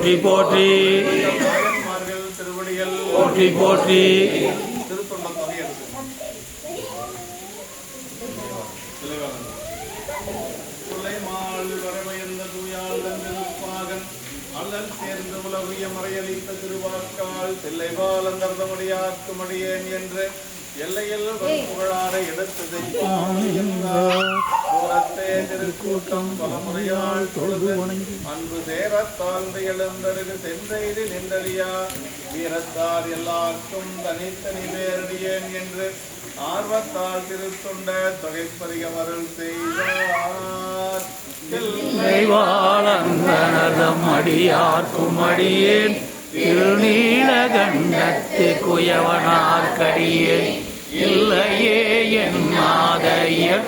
போற்றி போற்றி. போற்றி போற்றி. சேர்ந்து உலகிய மறையளித்த திருவாக்கால் தில்லைபாலந்தர்தமுடியாக்கும் அடியேன் என்று எல்லையில் புகழாரை எடுத்ததை. புறத்தே திருக்கூட்டம் பலமுறையால் தொழுது. அன்பு சேரத் தாழ்ந்து எழுந்தருகு தென்றையில் நின்றறியா? வீரத்தார் எல்லாருக்கும் தனித்தனி பேரடியேன் என்று ஆர்வத்தால் திருத்தொண்ட தொகைப்பதிகம் அருள் செய்தார் தெய்வாளந்தனதம் அடியார்க்கும் அடியேன் திருநீலகண்டத்து குயவனார்க்கடியேன் இல்லையே என் என்னாத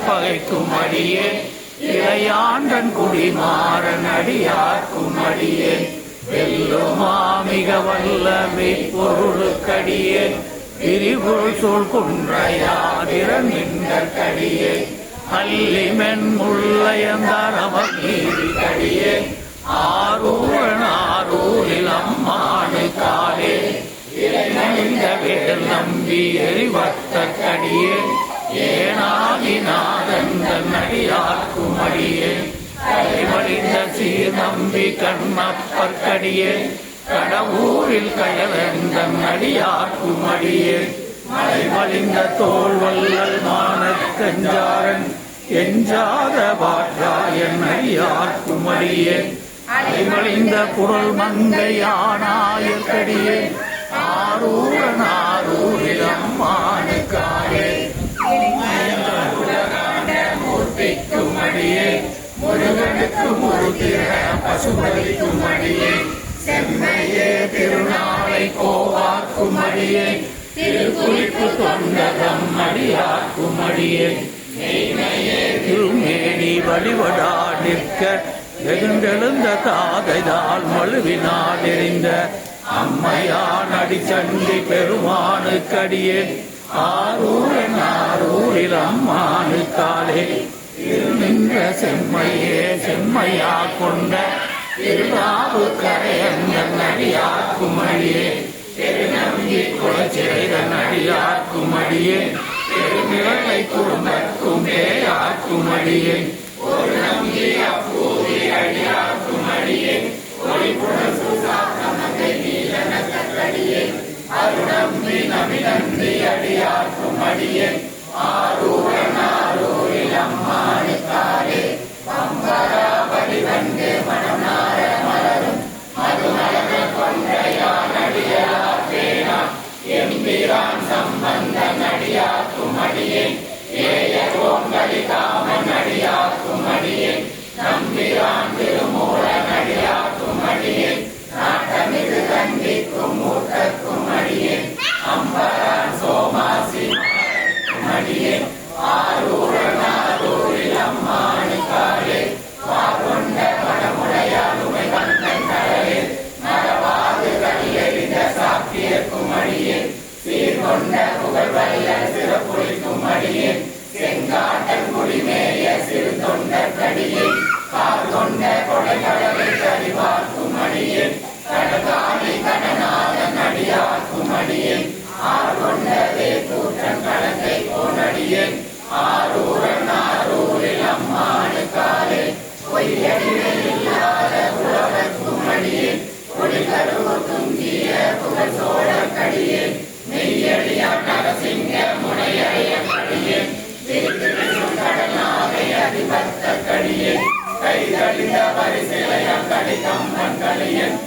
பகைக்கும் அடியே இளையாண்டன் குடிமாறன் அடியார்க்கும் வெல்லுமா மிக வல்லமை பொருளுக்கடியே விரிபொருள் சொல் குன்றையாதிரன் நின்றற்கடியேன் அல்லிமென் முள்ளையந்தரமர் நீதி கடியே ஆரூரன் ஆரூரில் அம்மானு காலே. இணைந்த வேல் நம்பி எரிவத்த கடியே. ஏனாதிநாதந்தன் அடியார்க்கும் அடியே கைவழிந்த சீர் நம்பி கண்ணப்பற்கடியே கடவுரில் கயலந்த அடியார்க்கும் அடியே மலைமலிந்த தோல் வல்லல் மானக்கஞ்சாரன் எஞ்சாத பாற்றாயன் அடியார்க்கும் அடியேன் அலைமலிந்த குரல் மங்கையானாயக்கடியே ஆரூரன் ஆரூரில் அம்மானுக்காரே மூர்த்திக்கும் அடியே முருகனுக்கு முருகிற பசுபதிக்கும் அடியே செம்மையே திருநாளை கோவாக்கும் அடியே தொண்டகம் அடியாக்கும் அடியே திருமேனி வழிவடா நிற்க எழுந்தெழுந்த தாதைதால் மழுவினால் எரிந்த அம்மையான் அடிச்சண்டி பெருமானுக்கடியே. ஆரூரன் ஆரூரில் அம்மானுக்காலே நின்ற செம்மையே செம்மையா கொண்ட திருநாவு கரையந்தன் அடியாக்கும் அடியே திருநம்பி குலச்சிறைதன் அடியாக்கும் அடியே திருநிலை குடும்பக்கும் பேயாக்கும் அடியே ஒரு நம்பி அப்பூதி அருணம் நீ நீலனக்கடியே அருணம்பி அடியே ஆ கடிதம்மன்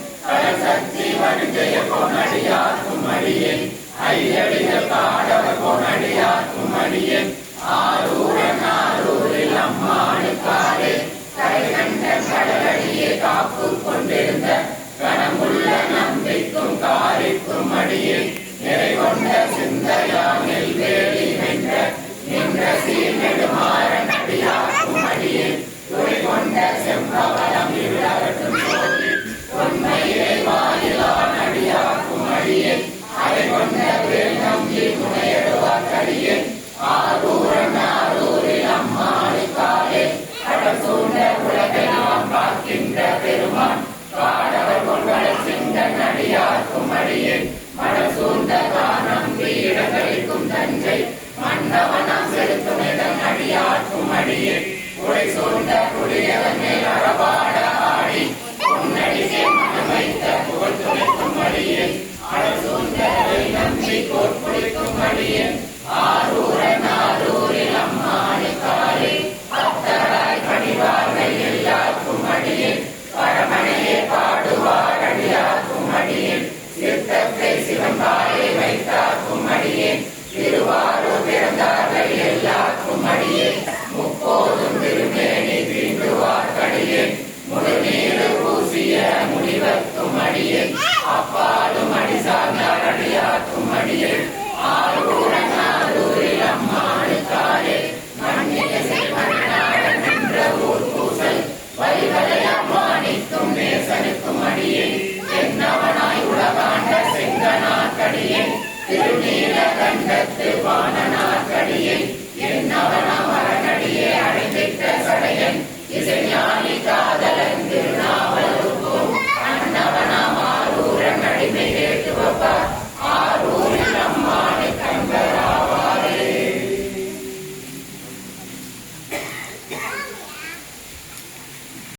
கவனம் செலுத்துமிடம் அடியாற்றும் அடியே உடை சூழ்ந்த புலியவன் மேல் அறவாட ஆடி பொன்னடியே மனம் வைத்த புகழ் துணைக்கும் அடியே அழல் சூழ்ந்த நம்பி அடியே.